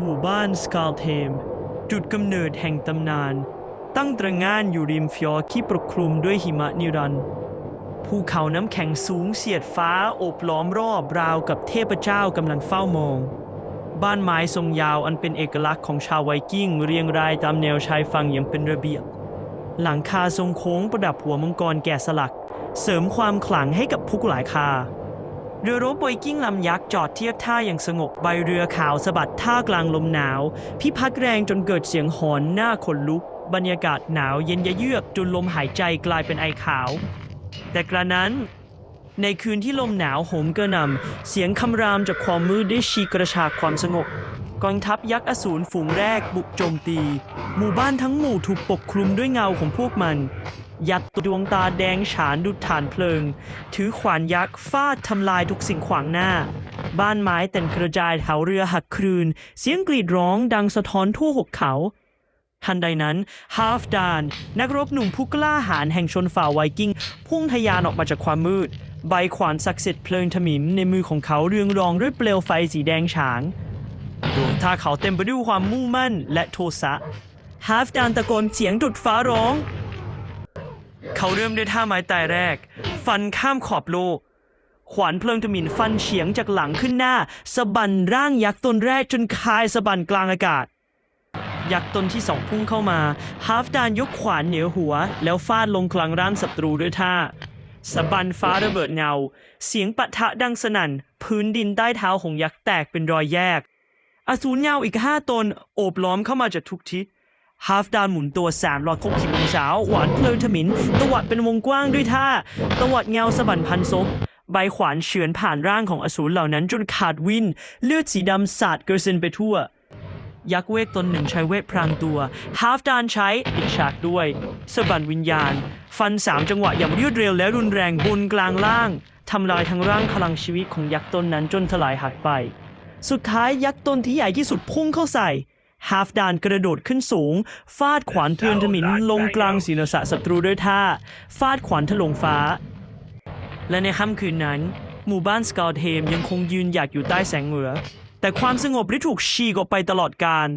หมู่บ้านสกาลเทม จุดกำเนิดแห่งตำนาน ตั้งตระงานอยู่ริมฟยอร์ที่ปกคลุมด้วยหิมะนิรันดร์ภูเขาน้ำแข็งสูงเสียดฟ้าโอบล้อมรอบราวกับเทพเจ้ากำลังเฝ้ามอง บ้านไม้ทรงยาวอันเป็นเอกลักษณ์ของชาวไวกิ้งเรียงรายตามแนวชายฝั่งอย่างเป็นระเบียบ หลังคาทรงโค้งประดับหัวมังกรแกะสลัก เสริมความขลังให้กับผู้หลายคา เรือรบไวกิ้งลำยักษ์จอดเทียบท่าอย่างสงบใบเรือขาวสะบัดท่ากลางลมหนาว พิพักแรงจนเกิดเสียงหอนหน้าขนลุก บรรยากาศหนาวเย็นยะเยือกจนลมหายใจกลายเป็นไอขาว แต่กระนั้นในคืนที่ลมหนาวโหมกระหน่ำเสียงคำรามจากความมืดได้ฉีกระชากความสงบกองทัพยักษ์อสูรฝูงแรกบุกโจมตี หมู่บ้านทั้งหมู่ถูกปกคลุมด้วยเงาของพวกมัน ยัดดวงตาแดงฉานดุจฐานเพลิง ถือขวานยักษ์ฟาดทำลายทุกสิ่งขวางหน้า บ้านไม้แต่นกระจายแถวเรือหักครืน เสียงกรีดร้องดังสะท้อนทั่วหุบเขาทันใดนั้นฮาฟดาน นักรบหนุ่มผู้กล้าหาญแห่งชนฝ่าไวกิ้ง พุ่งทะยานออกมาจากความมืด ใบขวานศักดิ์สิทธิ์เพลิงถมิมในมือของเขาเรืองรองด้วยเปลวไฟสีแดงฉางดวงตาเขาเต็มไปด้วยความมุ่งมั่นและโทสะฮาฟดานตะโกนเสียงดุดฟ้าร้อง เขาเริ่มด้วยท่าไม้ตายแรก ฟันข้ามขอบโลก ขวานเพลิงทมินฟันเฉียงจากหลังขึ้นหน้าสะบันร่างยักษ์ตนแรกจนคายสะบันกลางอากาศ ยักษ์ตนที่สองพุ่งเข้ามาฮาฟดานยกขวานเหนือหัว แล้วฟาดลงกลางร่างศัตรูด้วยท่าสะบันฟ้าระเบิดเงา เสียงปะทะดังสนั่น พื้นดินใต้เท้าของยักษ์แตกเป็นรอยแยก อสูรเงาอีกห้าตนโอบล้อมเข้ามาจากทุกทิศ ฮาฟดานหมุนตัวสามรอยคกสิบองศาหวานเพลิงถมินตวัดเป็นวงกว้างด้วยท่าตวัดเงาสะบันพันซบใบขวานเฉือนผ่านร่างของอสูรเหล่านั้นจนขาดวิน เลือดสีดำสาดกระเซ็นไปทั่ว ยักษ์เวทตนหนึ่งใช้เวทพรางตัวฮาฟดานใช้ปิดฉากด้วยสะบันวิญญาณ ฟันสามจังหวะอย่างรวดเร็วและรุนแรงบนกลางล่างทำลายทั้งร่างพลังชีวิตของยักษ์ตนนั้นจนทลายหายไป สุดท้ายยักษ์ตนที่ใหญ่ที่สุดพุ่งเข้าใส่ ฮาฟดานกระโดดขึ้นสูง ฟาดขวานเทือนถมินลงกลางศีรษะศัตรูด้วยท่า ฟาดขวานถลงฟ้า และในค่ำคืนนั้น หมู่บ้านสกาลเทมยังคงยืนหยัดอยู่ใต้แสงเหนือ แต่ความสงบได้ถูกฉีกออกไปตลอดการ